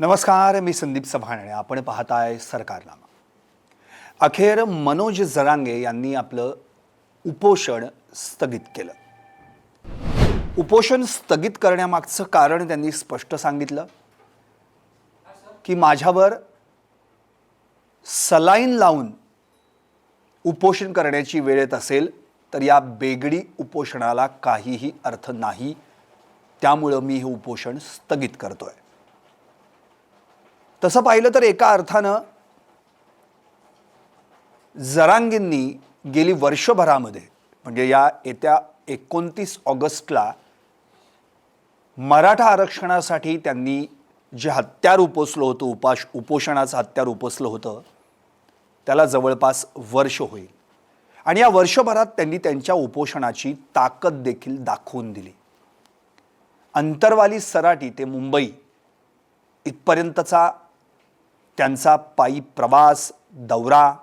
नमस्कार मी संदीप चव्हाण आपण पाहताय सरकारनामा. अखेर मनोज जरांगे यांनी आपलं उपोषण स्थगित केलं. उपोषण स्थगित करण्यामागचं कारण त्यांनी स्पष्ट सांगितलं की माझ्यावर सलाईन लावून उपोषण करण्याची वेळ येत असेल तर या बेगडी उपोषणाला काहीही अर्थ नाही. त्यामुळं मी हे उपोषण स्थगित करतोय. तसं पाहिलं तर एका अर्थानं जरांगींनी गेली वर्षभरामध्ये म्हणजे या येत्या एकोणतीस ऑगस्टला मराठा आरक्षणासाठी त्यांनी जे हत्यार उपसलं होतं उपाश उपोषणाचं हत्यार उपसलं होतं त्याला जवळपास वर्ष होईल. आणि या वर्षभरात त्यांनी त्यांच्या उपोषणाची ताकद देखील दाखवून दिली. अंतरवाली सराटी ते मुंबई इथपर्यंतचा त्यांचा पायी प्रवास दौरा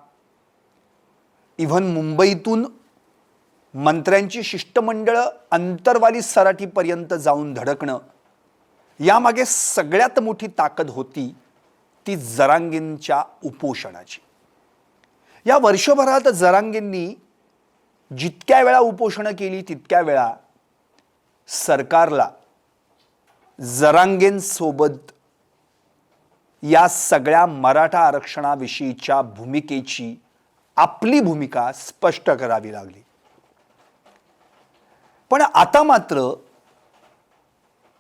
इव्हन मुंबईतून मंत्र्यांची शिष्टमंडळं अंतरवाली सराठीपर्यंत जाऊन धडकणं यामागे सगळ्यात मोठी ताकद होती ती जरांगींच्या उपोषणाची. या वर्षभरात जरांगींनी जितक्या वेळा उपोषणं केली तितक्या वेळा सरकारला जरांगेंसोबत या सगळ्या मराठा आरक्षणाविषयीच्या भूमिकेची आपली भूमिका स्पष्ट करावी लागली. पण आता मात्र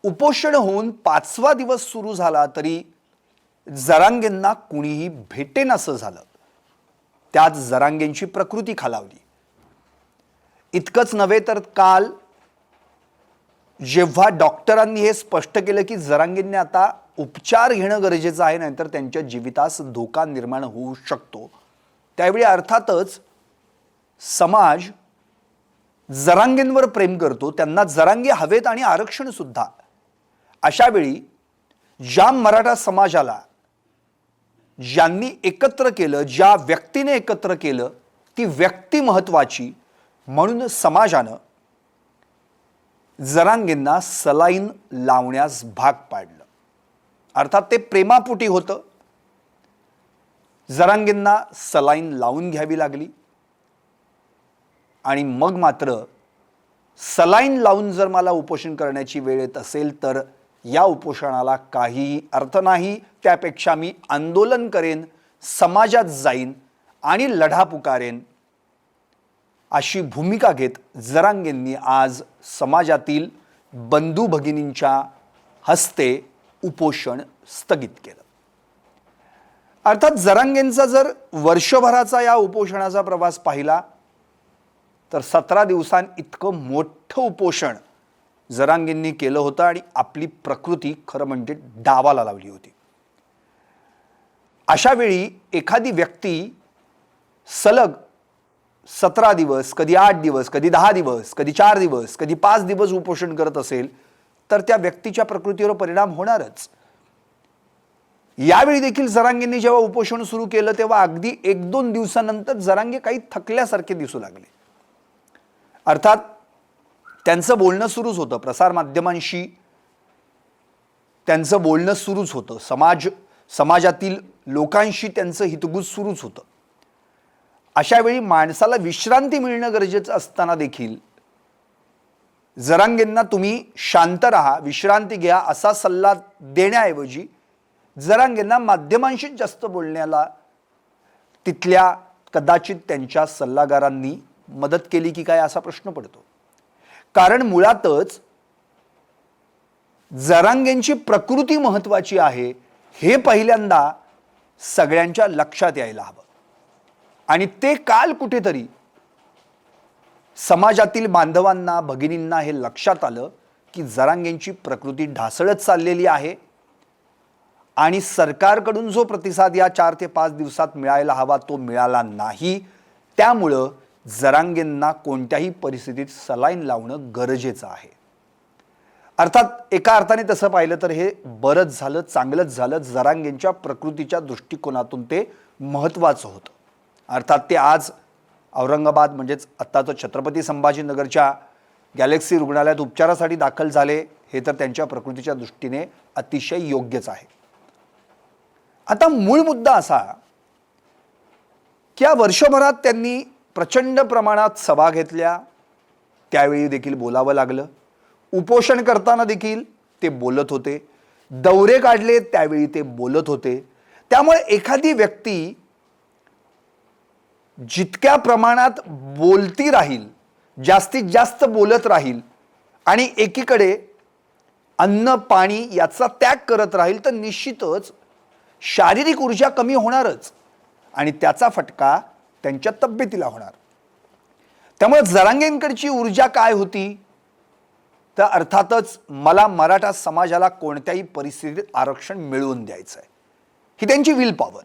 उपोषण होऊन पाचवा दिवस सुरू झाला तरी जरांगेंना कुणीही भेटेनासं झालं. त्यात जरांगेंची प्रकृती खालावली. इतकंच नव्हे तर काल जेव्हा डॉक्टरांनी हे स्पष्ट केलं की जरांगींनी आता उपचार घेणं गरजेचं आहे नाहीतर त्यांच्या जीवितास धोका निर्माण होऊ शकतो. त्यावेळी अर्थातच समाज जरांगींवर प्रेम करतो त्यांना जरांगी हवेत आणि आरक्षण सुद्धा. ज्या मराठा समाजाला ज्यांनी एकत्र केलं ज्या व्यक्तीने एकत्र केलं ती व्यक्ती महत्त्वाची म्हणून समाजानं जरांगींना सलाईन लावण्यास भाग पाडलं. अर्थात ते प्रेमापोटी होतं. जरांगींना सलाईन लावून घ्यावी लागली. आणि मग मात्र सलाईन लावून जर मला उपोषण करण्याची वेळ येत असेल तर या उपोषणाला काहीही अर्थ नाही. त्यापेक्षा मी आंदोलन करेन समाजात जाईन आणि लढा पुकारेन. अशी भूमिका घेत जरांगेंनी आज समाजातील बंधू भगिनींच्या हस्ते उपोषण स्थगित केलं. अर्थात जरांगेंचा जर वर्षभराचा या उपोषणाचा प्रवास पाहिला तर सतरा दिवसां इतकं मोठं उपोषण जरांगेंनी केलं होतं आणि आपली प्रकृती खरं म्हणजे डावाला लावली होती. अशावेळी एखादी व्यक्ती सलग सतरा दिवस कधी आठ दिवस कधी दहा दिवस कधी चार दिवस कधी पाच दिवस उपोषण करत असेल तर त्या व्यक्तीच्या प्रकृतीवर परिणाम होणारच. यावेळी देखील जरांगेंनी जेव्हा उपोषण सुरू केलं तेव्हा अगदी एक दोन दिवसानंतर जरांगे काही थकल्यासारखे दिसू लागले. अर्थात त्यांचं बोलणं सुरूच होतं प्रसारमाध्यमांशी त्यांचं बोलणं सुरूच होतं. समाज समाजातील लोकांशी त्यांचं हितगुज सुरूच होतं. अशावेळी माणसाला विश्रांती मिळणं गरजेचं असताना देखील जरांगेंना तुम्ही शांत राहा विश्रांती घ्या असा सल्ला देण्याऐवजी जरांगेंना माध्यमांशीच जास्त बोलण्याला तिथल्या कदाचित त्यांच्या सल्लागारांनी मदत केली की काय असा प्रश्न पडतो. कारण मुळातच जरांगेंची प्रकृती महत्वाची आहे हे पहिल्यांदा सगळ्यांच्या लक्षात यायला हवं. आणि ते काल कुठेतरी समाजातील बांधवांना भगिनींना हे लक्षात आलं की जरांगेंची प्रकृती ढासळत चाललेली आहे आणि सरकारकडून जो प्रतिसाद या चार ते पाच दिवसात मिळायला हवा तो मिळाला नाही. त्यामुळं जरांगेंना कोणत्याही परिस्थितीत सलाईन लावणं गरजेचं आहे. अर्थात एका अर्थाने तसं पाहिलं तर हे बरंच झालं चांगलंच झालं. जरांगेंच्या प्रकृतीच्या दृष्टिकोनातून ते महत्त्वाचं होतं. अर्थात ते आज औरंगाबाद म्हणजेच आत्ताचं छत्रपती संभाजीनगरच्या गॅलेक्सी रुग्णालयात उपचारासाठी दाखल झाले हे तर त्यांच्या प्रकृतीच्या दृष्टीने अतिशय योग्यच आहे. आता मूळ मुद्दा असा की या वर्षभरात त्यांनी प्रचंड प्रमाणात सभा घेतल्या त्यावेळी देखील बोलावं लागलं. उपोषण करताना देखील ते बोलत होते. दौरे काढले त्यावेळी ते बोलत होते. त्यामुळे एखादी व्यक्ती जितक्या प्रमाणात बोलती राहील जास्तीत जास्त बोलत राहील आणि एकीकडे अन्न पाणी याचा त्याग करत राहील तर निश्चितच शारीरिक ऊर्जा कमी होणारच आणि त्याचा फटका त्यांच्या तब्येतीला होणार. त्यामुळे जरांगेंकडची ऊर्जा काय होती? तर अर्थातच मला मराठा समाजाला कोणत्याही परिस्थितीत आरक्षण मिळवून द्यायचं आहे ही त्यांची विल पॉवर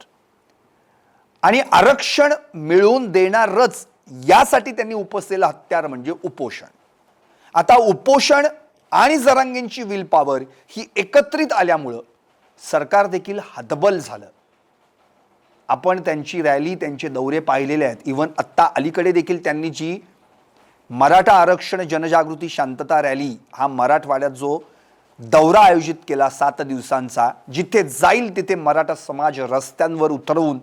आणि आरक्षण मिळवून देणारच यासाठी त्यांनी उपसलेलं हत्यार म्हणजे उपोषण. आता उपोषण आणि जरांगींची विल पॉवर ही एकत्रित आल्यामुळं सरकार देखील हतबल झालं. आपण त्यांची रॅली त्यांचे दौरे पाहिलेले आहेत. इवन आत्ता अलीकडे देखील त्यांनी जी मराठा आरक्षण जनजागृती शांतता रॅली हा मराठवाड्यात जो दौरा आयोजित केला सात दिवसांचा जिथे जाईल तिथे मराठा समाज रस्त्यांवर उतरवून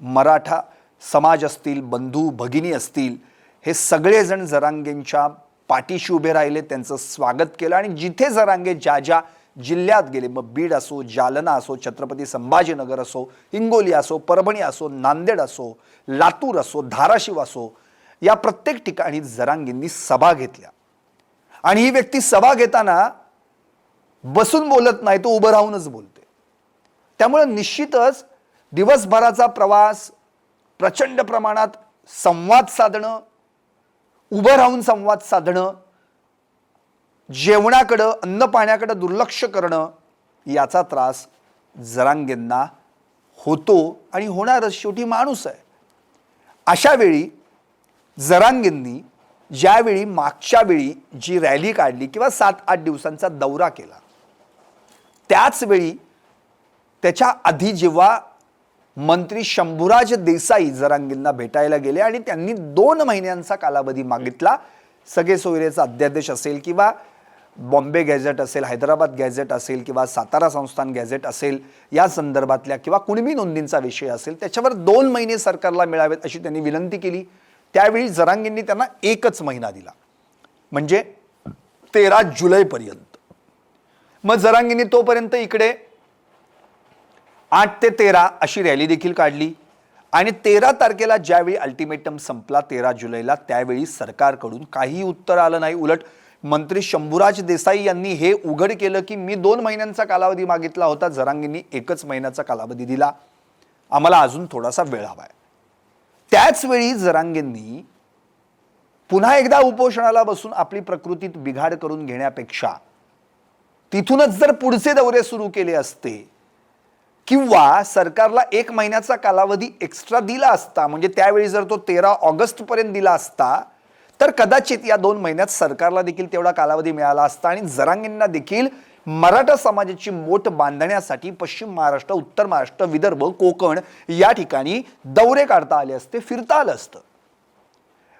मराठा समाज असतील बंधू भगिनी असतील हे सगळेजण जरांगेंच्या पाठीशी उभे राहिले त्यांचं स्वागत केलं आणि जिथे जरांगे ज्या ज्या जिल्ह्यात गेले मग बीड असो जालना असो छत्रपती संभाजीनगर असो हिंगोली असो परभणी असो नांदेड असो लातूर असो धाराशिव असो या प्रत्येक ठिकाणी जरांगेंनी सभा घेतल्या. आणि ही व्यक्ती सभा घेताना बसून बोलत नाही तो उभं राहूनच बोलते त्यामुळे निश्चितच दिवसभराचा प्रवास प्रचंड प्रमाणात संवाद साधणं उभं राहून संवाद साधणं जेवणाकडं अन्न पाण्याकडं दुर्लक्ष करणं याचा त्रास जरांगेंना होतो आणि होणारच. शेवटी माणूस आहे. अशा वेळी जरांगेंनी ज्यावेळी मागच्या वेळी जी रॅली काढली किंवा सात आठ दिवसांचा दौरा केला त्याच वेळी त्याच्या आधी जेव्हा मंत्री शंभूराज देसाई जरांगींना भेटायला गेले आणि त्यांनी दोन महिन्यांचा कालावधी मागितला. सगळे सोयरेचा अध्यादेश असेल किंवा बॉम्बे गॅझेट असेल हैदराबाद गॅझेट असेल किंवा सातारा संस्थान गॅझेट असेल या संदर्भातल्या किंवा कुणबी नोंदींचा विषय असेल त्याच्यावर दोन महिने सरकारला मिळावेत अशी त्यांनी विनंती केली. त्यावेळी जरांगींनी त्यांना एकच महिना दिला. म्हणजे तेरा जुलैपर्यंत. मग जरांगींनी तोपर्यंत इकडे आठ ते तेरा अशी रॅली देखील काढली. आणि तेरा तारखेला ज्यावेळी अल्टिमेटम संपला तेरा जुलैला त्यावेळी सरकारकडून काहीही उत्तर आलं नाही. उलट मंत्री शंभूराज देसाई यांनी हे उघड केलं की मी दोन महिन्यांचा कालावधी मागितला होता जरांगींनी एकच महिन्याचा कालावधी दिला. आम्हाला अजून थोडासा वेळ हवा आहे. त्याचवेळी जरांगेंनी पुन्हा एकदा उपोषणाला बसून आपली प्रकृतीत बिघाड करून घेण्यापेक्षा तिथूनच जर पुढचे दौरे सुरू केले असते किंवा सरकारला एक महिन्याचा कालावधी एक्स्ट्रा दिला असता म्हणजे त्यावेळी जर तो तेरा ऑगस्टपर्यंत दिला असता तर कदाचित या दोन महिन्यात सरकारला देखील तेवढा कालावधी मिळाला असता आणि जरांगींना देखील मराठा समाजाची मोठ बांधण्यासाठी पश्चिम महाराष्ट्र उत्तर महाराष्ट्र विदर्भ कोकण या ठिकाणी दौरे काढता आले असते फिरता आलं असतं.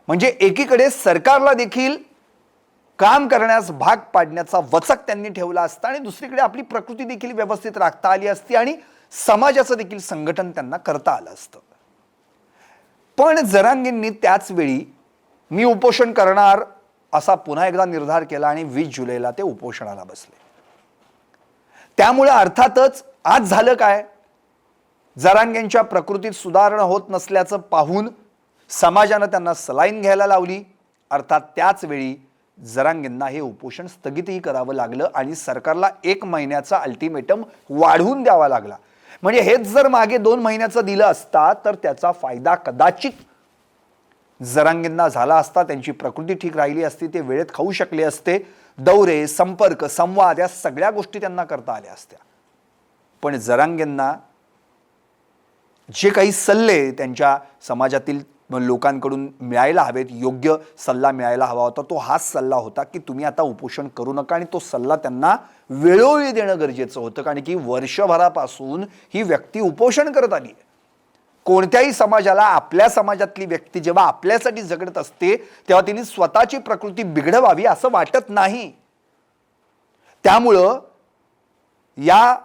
म्हणजे एकीकडे सरकारला देखील काम करण्यास भाग पाडण्याचा वचक त्यांनी ठेवला असता आणि दुसरीकडे आपली प्रकृती देखील व्यवस्थित राखता आली असती आणि समाजाचं देखील संघटन त्यांना करता आलं असतं. पण जरांगींनी त्याच वेळी मी उपोषण करणार असा पुन्हा एकदा निर्धार केला आणि वीस जुलैला ते उपोषणाला बसले. त्यामुळे अर्थातच आज झालं काय? जरांगेंच्या प्रकृतीत सुधारणा होत नसल्याचं पाहून समाजानं त्यांना सलाईन घ्यायला लावली. अर्थात त्याच वेळी जरांगेंना हे उपोषण स्थगितही करावं लागलं आणि सरकारला एक महिन्याचा अल्टिमेटम वाढवून द्यावा लागला. म्हणजे हेच जर मागे दोन महिन्याचं दिलं असता तर त्याचा फायदा कदाचित जरांगींना झाला असता त्यांची प्रकृती ठीक राहिली असती ते वेळेत खाऊ शकले असते दौरे संपर्क संवाद या सगळ्या गोष्टी त्यांना करता आल्या असत्या. पण जरांगेंना जे काही सल्ले त्यांच्या समाजातील मग लोकांकडून मिळायला हवेत योग्य सल्ला मिळायला हवा होता. तो हाच सल्ला होता की तुम्ही आता उपोषण करू नका आणि तो सल्ला त्यांना वेळोवेळी देणं गरजेचं होतं. कारण की वर्षभरापासून ही व्यक्ती उपोषण करत आली आहे. कोणत्याही समाजाला आपल्या समाजातली व्यक्ती जेव्हा आपल्यासाठी झगडत असते तेव्हा तिने स्वतःची प्रकृती बिघडवावी असं वाटत नाही. त्यामुळं या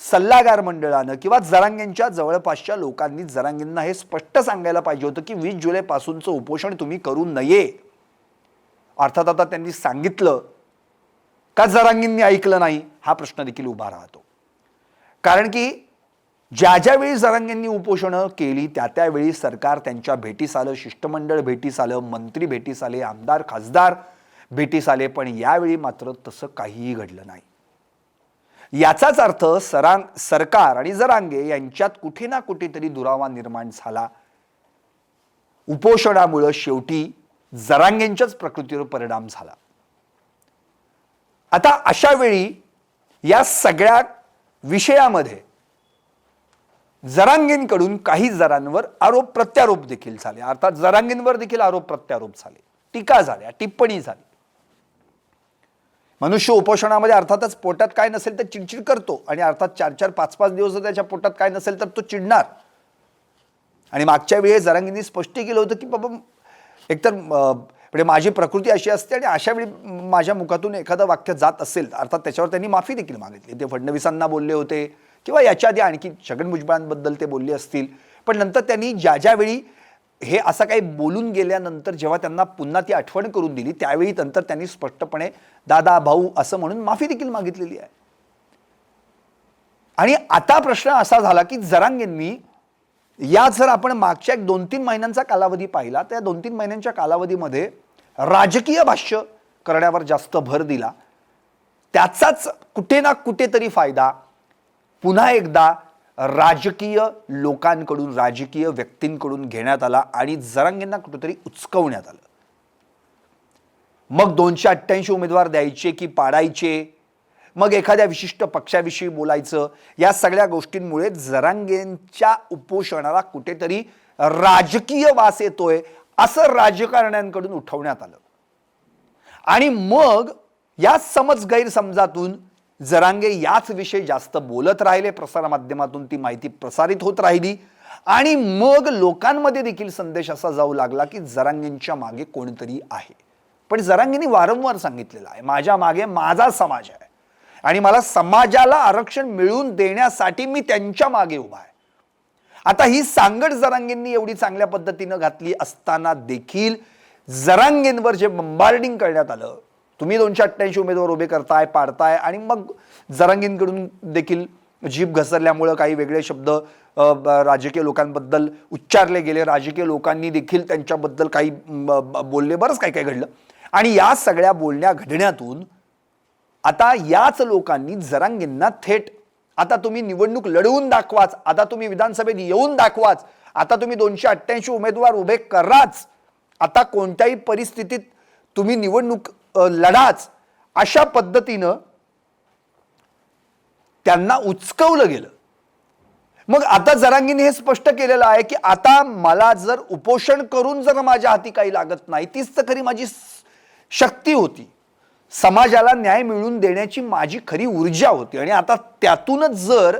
सल्लागार मंडळानं किंवा जरांगेंच्या जवळपासच्या लोकांनी जरांगेंना हे स्पष्ट सांगायला पाहिजे होतं की वीस जुलैपासूनचं उपोषण तुम्ही करू नये. अर्थात आता त्यांनी सांगितलं का जरांगींनी ऐकलं नाही? हा प्रश्न देखील उभा राहतो. कारण की ज्या ज्यावेळी जरांगेंनी उपोषणं केली त्या त्यावेळी सरकार त्यांच्या भेटीस आलं शिष्टमंडळ भेटीस आलं मंत्री भेटीस आले आमदार खासदार भेटीस आले पण यावेळी मात्र तसं काहीही घडलं नाही. याचाच अर्थ सरांग सरकार आणि जरांगे यांच्यात कुठे ना कुठेतरी दुरावा निर्माण झाला. उपोषणामुळं शेवटी जरांगेंच्याच प्रकृतीवर परिणाम झाला. आता अशा वेळी या सगळ्या विषयामध्ये जरांगेंकडून काही जरांवर आरोप प्रत्यारोप देखील झाले. अर्थात जरांगेंवर देखील आरोप प्रत्यारोप झाले. टीका झाल्या टिप्पणी झाली. मनुष्य उपोषणामध्ये अर्थातच पोटात काय नसेल तर चिडचिड करतो आणि अर्थात चार चार पाच पाच दिवस जर त्याच्या पोटात काय नसेल तर तो चिडणार. आणि मागच्या वेळी जरांगींनी स्पष्ट केलं होतं की बाबा एकतर म्हणजे माझी प्रकृती अशी असते आणि अशा वेळी माझ्या मुखातून एखादं वाक्य जात असेल अर्थात त्याच्यावर त्यांनी माफी देखील मागितली. ते फडणवीसांना बोलले होते किंवा याच्या आधी आणखी छगन भुजबळांबद्दल ते बोलले असतील. पण नंतर त्यांनी ज्या ज्यावेळी हे असं काही बोलून गेल्यानंतर जेव्हा त्यांना पुन्हा ती आठवण करून दिली त्यावेळी नंतर त्यांनी स्पष्टपणे दादा भाऊ असं म्हणून माफी देखील मागितलेली आहे. आणि आता प्रश्न असा झाला की जरांगेंनी या जर आपण मागच्या एक दोन तीन महिन्यांचा कालावधी पाहिला तर या दोन तीन महिन्यांच्या कालावधीमध्ये राजकीय भाष्य करण्यावर जास्त भर दिला. त्याचाच कुठे ना कुठेतरी फायदा पुन्हा एकदा राजकीय लोकांकडून राजकीय व्यक्तींकडून घेण्यात आला आणि जरांगेंना कुठेतरी उचकवण्यात आलं. मग दोनशे अठ्ठ्याऐंशी उमेदवार द्यायचे की पाडायचे? मग एखाद्या विशिष्ट पक्षाविषयी बोलायचं? या सगळ्या गोष्टींमुळे जरांगेंच्या उपोषणाला कुठेतरी राजकीय वास येतोय असं राजकारण्यांकडून उठवण्यात आलं. आणि मग या समज गैरसमजातून जरांगे याच विषयी जास्त बोलत राहिले. प्रसारमाध्यमातून ती माहिती प्रसारित होत राहिली. आणि मग लोकांमध्ये देखील संदेश असा जाऊ लागला की जरांगेंच्या मागे कोणीतरी आहे. पण जरांगेंनी वारंवार सांगितलेलं आहे. माझ्या मागे माझा समाज आहे. आणि मला समाजाला आरक्षण मिळवून देण्यासाठी मी त्यांच्या मागे उभा आहे. आता ही सांगड जरांगेंनी एवढी चांगल्या पद्धतीनं घातली असताना देखील जरांगेंवर जे बंबार्डिंग करण्यात आलं तुम्ही दोनशे अठ्ठ्याऐंशी उमेदवार उभे करताय पाडताय आणि मग जरांगींकडून देखील जीभ घसरल्यामुळं काही वेगळे शब्द राजकीय लोकांबद्दल उच्चारले गेले. राजकीय लोकांनी देखील त्यांच्याबद्दल काही बोलले. बरंच काही काही घडलं. आणि या सगळ्या बोलण्या घडण्यातून आता याच लोकांनी जरांगींना थेट आता तुम्ही निवडणूक लढवून दाखवाच आता तुम्ही विधानसभेत येऊन दाखवाच आता तुम्ही दोनशे अठ्ठ्याऐंशी उमेदवार उभे कराच. आता कोणत्याही परिस्थितीत तुम्ही निवडणूक लढाच अशा पद्धतीनं त्यांना उचकवलं गेलं. मग आता जरांगीने हे स्पष्ट केलेलं आहे की आता मला जर उपोषण करून जर माझ्या हाती काही लागत नाही तीच तर खरी माझी शक्ती होती. समाजाला न्याय मिळवून देण्याची माझी खरी ऊर्जा होती आणि आता त्यातूनच जर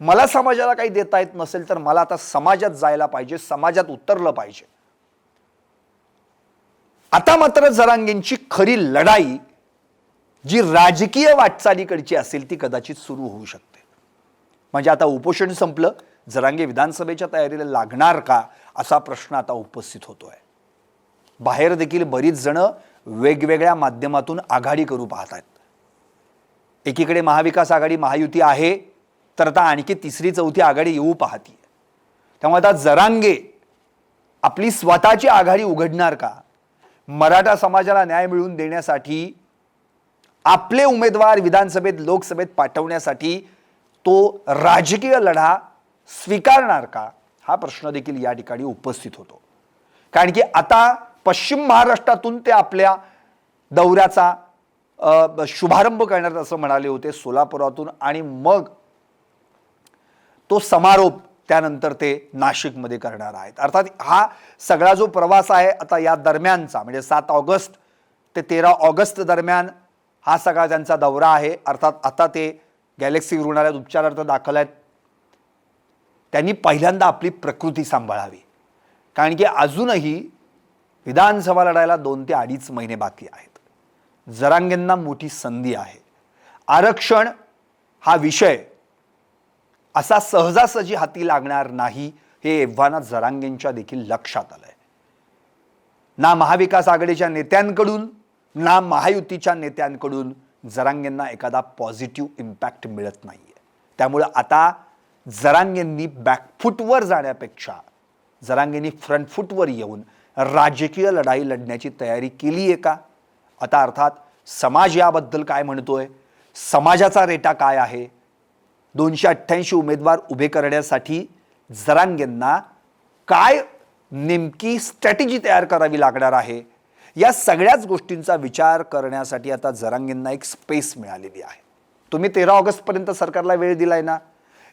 मला समाजाला काही देता येत नसेल तर मला आता समाजात जायला पाहिजे समाजात उतरलं पाहिजे. आता मात्र जरांगेंची खरी लढाई जी राजकीय वाटचालीकडची असेल ती कदाचित सुरू होऊ शकते. म्हणजे आता उपोषण संपलं जरांगे विधानसभेच्या तयारीला लागणार का असा प्रश्न आता उपस्थित होतो आहे बाहेर देखील बरीच जणं वेगवेगळ्या माध्यमातून आघाडी करू पाहत आहेत. एकीकडे महाविकास आघाडी महायुती आहे तर आता आणखी तिसरी चौथी आघाडी येऊ पाहती त्यामुळे आता जरांगे आपली स्वतःची आघाडी उघडणार का? मराठा समाजाला न्याय मिळवून देण्यासाठी आपले उमेदवार विधानसभेत लोकसभेत पाठवण्यासाठी तो राजकीय लढा स्वीकारणार का? हा प्रश्न देखील या ठिकाणी उपस्थित होतो. कारण की आता पश्चिम महाराष्ट्रातून ते आपल्या दौऱ्याचा शुभारंभ करणार असं म्हणाले होते सोलापुरातून आणि मग तो समारोप त्यानंतर ते नाशिकमध्ये करणार आहेत. अर्थात हा सगळा जो प्रवास आहे आता या दरम्यानचा म्हणजे सात ऑगस्ट ते तेरा ऑगस्ट दरम्यान हा सगळा त्यांचा दौरा आहे. अर्थात आता ते गॅलेक्सी रुग्णालयात उपचारार्थ दाखल आहेत. त्यांनी पहिल्यांदा आपली प्रकृती सांभाळावी. कारण की अजूनही विधानसभा लढायला दोन ते अडीच महिने बाकी आहेत. जरांगेंना मोठी संधी आहे. आरक्षण हा विषय असा सहजासहजी हाती लागणार नाही हे एव्हाना जरांगेंच्या देखील लक्षात आलंय. ना महाविकास आघाडीच्या नेत्यांकडून ना महायुतीच्या नेत्यांकडून जरांगेंना एखादा पॉझिटिव्ह इम्पॅक्ट मिळत नाहीये. त्यामुळं आता जरांगेंनी बॅकफूटवर जाण्यापेक्षा जरांगेंनी फ्रंटफूटवर येऊन राजकीय लढाई लढण्याची तयारी केली आहे का? आता अर्थात समाज याबद्दल काय म्हणतोय? समाजाचा रेटा काय आहे? दोनशे अठ्ठ्याऐंशी उमेदवार उभे करण्यासाठी जरांगेंना काय नेमकी स्ट्रॅटेजी तयार करावी लागणार आहे? या सगळ्याच गोष्टींचा विचार करण्यासाठी आता जरांगेंना एक स्पेस मिळालेली आहे. तुम्ही तेरा ऑगस्टपर्यंत सरकारला वेळ दिलाय ना?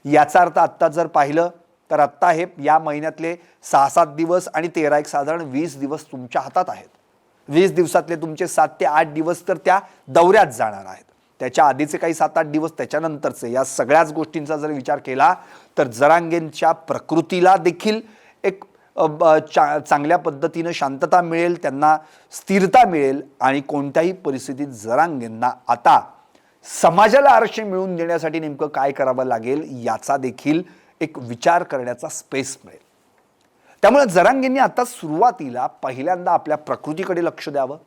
याचा अर्थ आत्ता जर पाहिलं तर आत्ता हे या महिन्यातले सहा सात दिवस आणि तेरा एक साधारण वीस दिवस तुमच्या हातात आहेत. वीस दिवसातले तुमचे सात ते आठ दिवस तर त्या दौऱ्यात जाणार आहेत. त्याच्या आधीचे काही सात आठ दिवस त्याच्यानंतरचे या सगळ्याच गोष्टींचा जर विचार केला तर जरांगेंच्या प्रकृतीला देखील एक ब- चा चांगल्या पद्धतीनं शांतता मिळेल त्यांना स्थिरता मिळेल आणि कोणत्याही परिस्थितीत जरांगेंना आता समाजाला आरक्षण मिळवून देण्यासाठी नेमकं काय करावं लागेल याचा देखील एक विचार करण्याचा स्पेस मिळेल. त्यामुळे जरांगेंनी आता सुरुवातीला पहिल्यांदा आपल्या प्रकृतीकडे लक्ष द्यावं.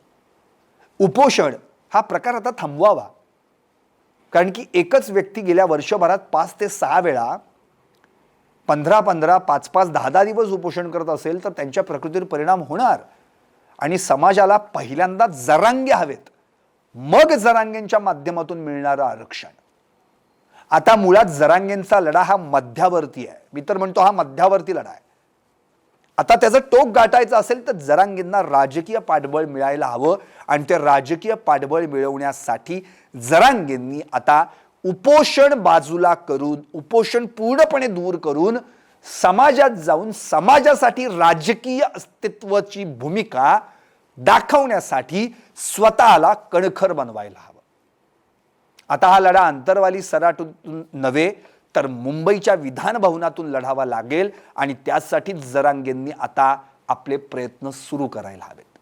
उपोषण हा प्रकार आता थांबवावा. कारण की एकच व्यक्ती गेल्या वर्षभरात पाच ते सहा वेळा पंधरा पंधरा पाच पाच दहा दहा दिवस उपोषण करत असेल तर त्यांच्या प्रकृतीवर परिणाम होणार. आणि समाजाला पहिल्यांदा जरांगे हवेत. मग जरांगेंच्या माध्यमातून मिळणारं आरक्षण. आता मुळात जरांगेंचा लढा हा मध्यावर्ती आहे. मी तर म्हणतो हा मध्यावर्ती लढा आहे. आता त्याचं टोक गाठायचं असेल तर जरांगींना राजकीय पाठबळ मिळायला हवं. आणि ते राजकीय पाठबळ मिळवण्यासाठी जरांगींनी आता उपोषण बाजूला करून उपोषण पूर्णपणे दूर करून समाजात जाऊन समाजासाठी राजकीय अस्तित्वाची भूमिका दाखवण्यासाठी स्वतःला कणखर बनवायला हवं. आता हा लढा अंतरवाली सराटून नव्हे तर मुंबईच्या विधान भवनातून लढावा लागेल आणि त्यासाठी जरांगेंनी आता आपले प्रयत्न सुरू करायला हवेत.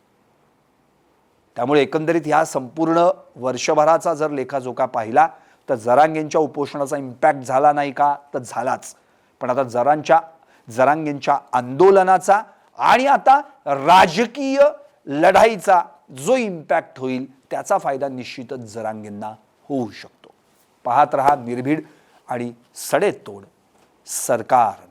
त्यामुळे एकंदरीत ह्या संपूर्ण वर्षभराचा जर लेखाजोखा पाहिला तर जरांगेंच्या उपोषणाचा इम्पॅक्ट झाला नाही का? तर झालाच. पण आता जरांच्या जरांगेंच्या आंदोलनाचा आणि आता राजकीय लढाईचा जो इम्पॅक्ट होईल त्याचा फायदा निश्चितच जरांगेंना होऊ शकतो. पाहत रहा निर्भीड आणि सडेतोड सरकार.